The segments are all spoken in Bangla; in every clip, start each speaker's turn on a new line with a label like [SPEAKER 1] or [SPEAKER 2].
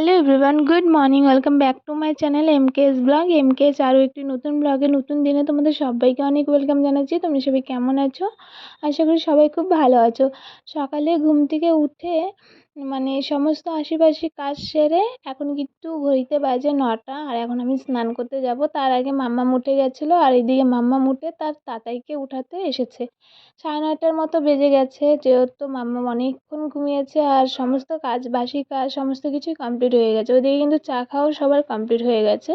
[SPEAKER 1] Morning welcome back to my channel M case blog M case আরও একটি নতুন ব্লগে নতুন দিনে তোমাদের সবাইকে অনেক ওয়েলকাম জানাচ্ছি। তোমরা সবাই কেমন আছো? আশা করি সবাই খুব ভালো আছো। সকালে ঘুম থেকে উঠে মানে সমস্ত আশেপাশে কাজ সেরে এখন কিন্তু ঘড়িতে বাজে নটা, আর এখন আমি স্নান করতে যাব। তার আগে মাম্মাম উঠে গেছিল, আর এদিকে মাম্মাম উঠে তার তাতাইকে উঠাতে এসেছে। সাড়ে নটার মতো বেজে গেছে, যেহেতু মাম্মাম অনেকক্ষণ ঘুমিয়েছে, আর সমস্ত কাজ, বাসি কাজ, সমস্ত কিছুই কমপ্লিট হয়ে গেছে। ওদিকে কিন্তু চা খাওয়াও সবার কমপ্লিট হয়ে গেছে।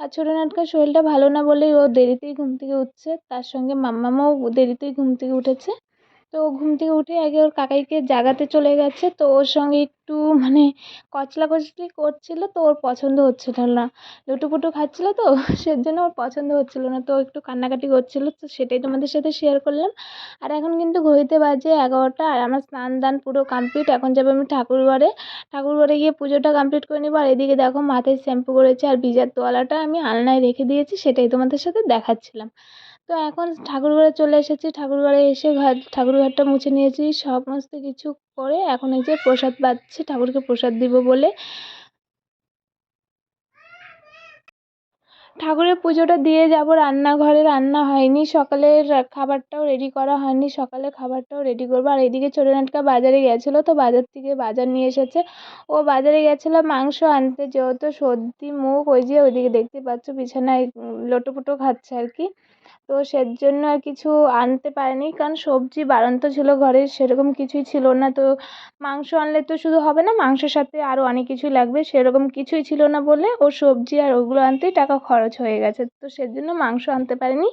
[SPEAKER 1] আর ছোটো নাটকার শরীরটা ভালো না বলেই ও দেরিতেই ঘুম থেকে উঠছে। তার সঙ্গে মাম্মামও দেরিতেই ঘুম থেকে উঠেছে। তো ঘুম থেকে উঠে আগে ওর কাকাইকে জাগাতে চলে গেছে। তো ওর সঙ্গে একটু মানে কচলা কচলি করছিল তো ওর পছন্দ হচ্ছিল না। লুটোপুটো খাচ্ছিলো তো, সেজন্য ওর পছন্দ হচ্ছিল না। তো একটু কান্নাকাটি করছিল, তো সেটাই তোমাদের সাথে শেয়ার করলাম। আর এখন কিন্তু ঘড়িতে বাজে এগারোটা আর আমার স্নান দান পুরো কমপ্লিট এখন যাব আমি ঠাকুরঘরে। ঠাকুরঘরে গিয়ে পুজোটা কমপ্লিট করে নেব। আর এদিকে দেখো মাথায় শ্যাম্পু করেছি আর ভিজার তোয়ালাটা আমি আলনায় রেখে দিয়েছি, সেটাই তোমাদের সাথে দেখাচ্ছিলাম। তো এখন ঠাকুরঘরে চলে এসেছি। ঠাকুরঘরে এসে ঘর, ঠাকুরঘরটা মুছে নিয়েছি। সমস্ত কিছু করে এখন এই যে প্রসাদ পাচ্ছি, ঠাকুরকে প্রসাদ দিব বলে। ঠাকুরের পুজোটা দিয়ে যাব, রান্নাঘরে রান্না হয়নি সকালের খাবারটাও রেডি করা হয়নি সকালের খাবারটাও রেডি করব। আর এদিকে ছোটো নাটকা বাজারে গেছিল তো বাজার থেকে বাজার নিয়ে এসেছে। ও বাজারে গেছিল মাংস আনতে, যেহেতু সর্দি মুখ, ওই যে ওইদিকে দেখতে পাচ্ছ বিছানায় লোটোপুটো খাচ্ছে আর কি। তো সেজন্য আর কিছু আনতে পারেনি, কারণ সবজি বাড়ন্ত ছিল ঘরে, সেরকম কিছুই ছিল না। তো মাংস আনলে তো শুধু হবে না, মাংসের সাথে আরও অনেক কিছুই লাগবে, সেরকম কিছুই ছিল না বলে ও সবজি আর ওগুলো আনতেই টাকা খরচ হয়ে গেছে। তো সেজন্য মাংস আনতে পারেনি।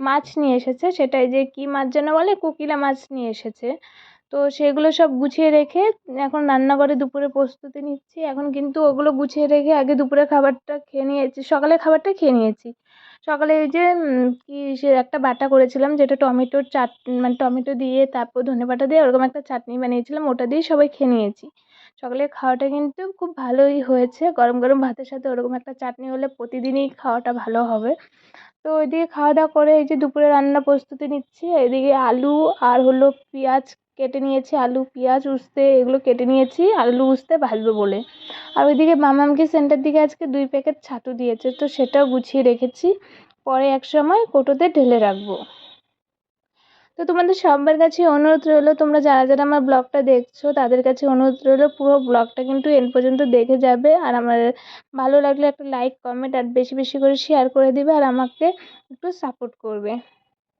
[SPEAKER 1] মাছ নিয়ে এসেছে। সেটাই যে কী মাছ যেন বলে, কোকিলা মাছ নিয়ে এসেছে। তো সেগুলো সব গুছিয়ে রেখে এখন রান্নাঘরে দুপুরে প্রস্তুতি নিচ্ছি। এখন কিন্তু ওগুলো গুছিয়ে রেখে আগে দুপুরের খাবারটা খেয়ে নিয়েছি। সকালের খাবারটা খেয়ে নিয়েছি। সকালে ওই যে কী সে একটা বাটা করেছিলাম, যেটা টমেটোর চাট মানে টমেটো দিয়ে, তারপর ধনেপাতা দিয়ে ওরকম একটা চাটনি বানিয়েছিলাম। ওটা দিয়েই সবাই খেয়ে নিয়েছি। সকালের খাওয়াটা কিন্তু খুব ভালোই হয়েছে। গরম গরম ভাতের সাথে ওরকম একটা চাটনি হলে প্রতিদিনই খাওয়াটা ভালো হবে। তো ওইদিকে খাওয়া দাওয়া করে এই যে দুপুরে রান্নার প্রস্তুতি নিচ্ছি। এদিকে আলু আর হলো পেঁয়াজ কেটে নিয়েছি। আলু, পেঁয়াজ, উস্তে এগুলো কেটে নিয়েছি। আলু, উস্তে ভাজবো বলে। আর ওইদিকে মামামকে সেন্টার দিকে আজকে দুই প্যাকেট ছাতু দিয়েছে। তো সেটাও গুছিয়ে রেখেছি। পরে এক সময় কৌটোতে ঢেলে রাখব। তো তোমাদের সবার কাছে অনুরোধ রইল, তোমরা যারা যারা আমার ব্লগটা দেখছ, তাদের কাছে অনুরোধ রইল, পুরো ব্লগটা কিন্তু এন পর্যন্ত দেখে যাবে। আর আমার ভালো লাগলে একটা লাইক কমেন্ট আর বেশি বেশি করে শেয়ার করে দিবে আর আমাকে একটু সাপোর্ট করবে।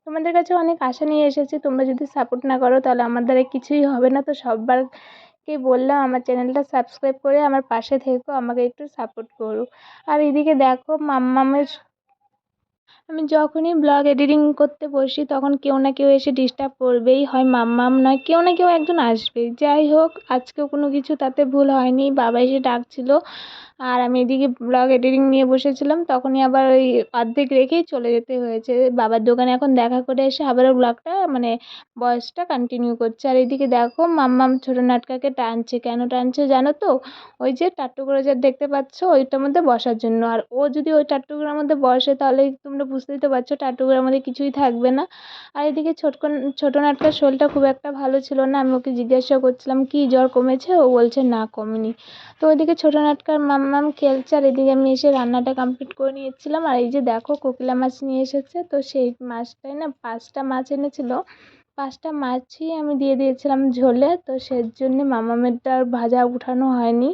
[SPEAKER 1] তোমাদের কাছে অনেক আশা নিয়ে এসেছি, তোমরা যদি সাপোর্ট না করো তাহলে আমার দ্বারা কিছুই হবে না। তো সববারকে বললাম, আমার চ্যানেলটা সাবস্ক্রাইব করে আমার পাশে থেকো, আমাকে একটু সাপোর্ট করো। আর এদিকে দেখো, মাম্মামের আমি যখনই ব্লগ এডিটিং করতে বসি, তখন কেউ না কেউ এসে ডিস্টার্ব করবেই। হয় মাম্মাম নয়, কেউ না কেউ একজন আসবে যাই হোক, আজকেও কোনো কিছু তাতে ভুল হয়নি। বাবা এসে ডাকছিলো, আর আমি এদিকে ব্লগ এডিটিং নিয়ে বসেছিলাম। তখনই আবার ওই অর্ধেক রেখেই চলে যেতে হয়েছে। বাবার দোকানে এখন দেখা করে এসে আবারও ব্লগটা মানে বয়সটা কন্টিনিউ করছে। আর এদিকে দেখো, মাম্মাম ছোটো নাটকাকে টানছে। কেন টানছে জানো তো? ওই যে টাট্টুগোড়া দেখতে পাচ্ছ, ওইটার মধ্যে বসার জন্য। আর ও যদি ওই টাট্টুগুড়ার মধ্যে বসে তাহলে তোমরা বুঝতেই তো পারছ টাট্টুগুড়ার মধ্যে কিছুই থাকবে না। আর এদিকে ছোটকন ছোটো নাটকার শরীরটা খুব একটা ভালো ছিল না, আমি ওকে জিজ্ঞাসা করছিলাম, কি জ্বর কমেছে? ও বলছে, না, কমেনি। তো ওইদিকে ছোটো নাটকার মাম্মাম খেলছে, আর এদিকে আমি এসে রান্নাটা কমপ্লিট করে নিয়েছিলাম। আর এই যে দেখো, কোকিলা মাছ নিয়ে এসেছে, তো সেই মাছটাই না, পাঁচটা মাছ এনেছিল। পাঁচটা মাছই আমি দিয়ে দিয়েছিলাম ঝোলে। তো সেজন্য মামামেরটা আর ভাজা উঠানো হয়নি।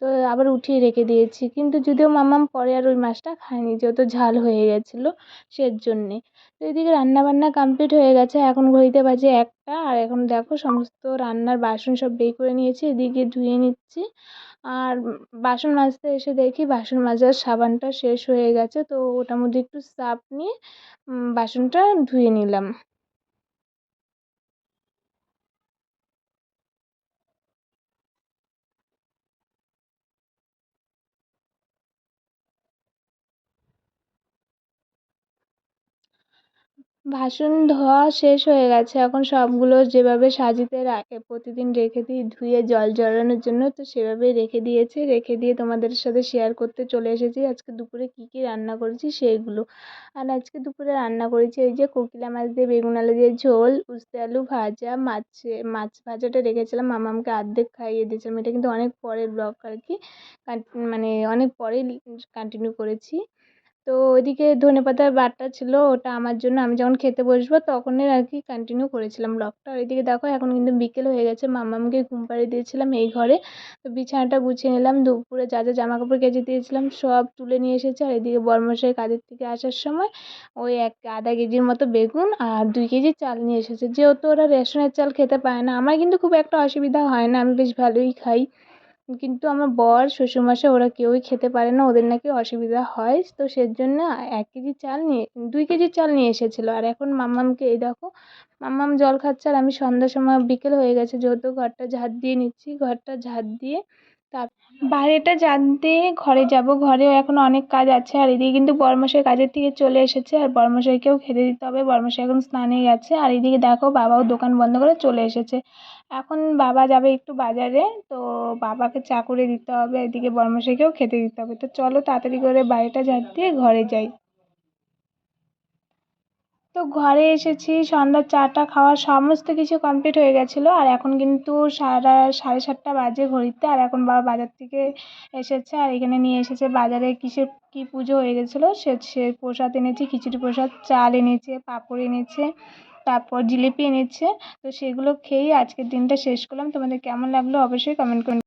[SPEAKER 1] তো আবার উঠিয়ে রেখে দিয়েছি। কিন্তু যদিও মামাম পরে আর ওই মাছটা খায়নি, যেহেতু ঝাল হয়ে গেছিল সেজন্যে। তো এদিকে রান্না বান্না কমপ্লিট হয়ে গেছে। এখন ঘড়িতে বাজে একটা। আর এখন দেখো সমস্ত রান্নার বাসন সব বের করে নিয়েছি। এদিকে ধুয়ে নিচ্ছি। আর বাসন মাজতে এসে দেখি বাসন মাজার সাবানটা শেষ হয়ে গেছে। তো ওটার মধ্যে একটু সার্ফ নিয়ে বাসনটা ধুয়ে নিলাম। বাসন ধোয়া শেষ হয়ে গেছে। এখন সবগুলো যেভাবে সাজিতে রাখে, প্রতিদিন রেখে দিই, ধুয়ে, জল ঝরানোর জন্য তো সেভাবেই রেখে দিয়েছি। রেখে দিয়ে তোমাদের সাথে শেয়ার করতে চলে এসেছি। আজকে দুপুরে কী কী রান্না করেছি সেইগুলো আর আজকে দুপুরে রান্না করেছি এই যে কোকিলা মাছ দিয়ে, বেগুন আলু দিয়ে ঝোল, উস্তে আলু ভাজা, মাছে, মাছ ভাজাটা রেখেছিলাম। মামামকে অর্ধেক খাইয়ে দিয়েছিলাম। এটা কিন্তু অনেক পরের ব্লগ আর কি। মানে অনেক পরেই কন্টিনিউ করেছি। তো ওইদিকে ধনেপাতার বাটা ছিল, ওটা আমার জন্য। আমি যখন খেতে বসবো তখনই আর কি কন্টিনিউ করেছিলাম ব্লগটা এদিকে দেখো এখন কিন্তু বিকেল হয়ে গেছে, মামামকে ঘুম পাড়িয়ে দিয়েছিলাম এই ঘরে। তো বিছানাটা গুছিয়ে নিলাম, দুপুরে যা যা জামা কাপড় কেচে দিয়েছিলাম সব তুলে নিয়ে এসেছে। আর এদিকে বরমশাই কাজের থেকে আসার সময় ওই এক আধা কেজির মতো বেগুন আর দুই কেজি চাল নিয়ে এসেছে। যেহেতু ওরা রেশনের চাল খেতে পায় না, আমার কিন্তু খুব একটা অসুবিধা হয় না, আমি বেশ ভালোই খাই। কিন্তু আমার বর শ্বশুরমশাই ওরা কেউই খেতে পারে না, ওদের নাকি অসুবিধা হয়। তো সেজন্য এক কেজি চাল নিয়ে, দুই কেজি চাল নিয়ে এসেছিল। আর এখন মাম্মামকে এই দেখো মাম্মাম জল খাচ্ছে আর আমি সন্ধ্যার সময়, বিকেল হয়ে গেছে, যেহেতু ঘরটা ঝাঁট দিয়ে নিচ্ছি, ঘরটা ঝাঁট দিয়ে তার বাইরেটা জানতে ঘরে যাব। ঘরেও এখন অনেক কাজ আছে আর এদিকে কিন্তু বরমশাই কাজের থেকে চলে এসেছে আর বরমশাইকেও খেতে দিতে হবে। বরমশাই এখন স্নানে গেছে আর এদিকে দেখো বাবাও দোকান বন্ধ করে চলে এসেছে। এখন বাবা যাবে একটু বাজারে তো বাবাকে চা করে দিতে হবে। এদিকে বরমশাইকেও খেতে দিতে হবে। তো চলো তাড়াতাড়ি করে বাড়িটা ঝাঁট দিয়ে ঘরে যাই। তো ঘরে এসেছি, সন্ধ্যার চাটা খাওয়া সমস্ত কিছু কমপ্লিট হয়ে গেছিল আর এখন কিন্তু সারা, সাড়ে সাতটা বাজে ঘড়িতে আর এখন বাবা বাজার থেকে এসেছে আর এখানে নিয়ে এসেছে বাজারে কিসের কী পুজো হয়ে গেছিল সে সে প্রসাদ এনেছে, খিচুড়ি প্রসাদ, চাল এনেছে, পাঁপড় এনেছে, তারপর জিলিপি এনেছে, তো সেগুলো খেয়েই আজকের দিনটা শেষ করলাম। তোমাদের কেমন লাগল অবশ্যই কমেন্ট করে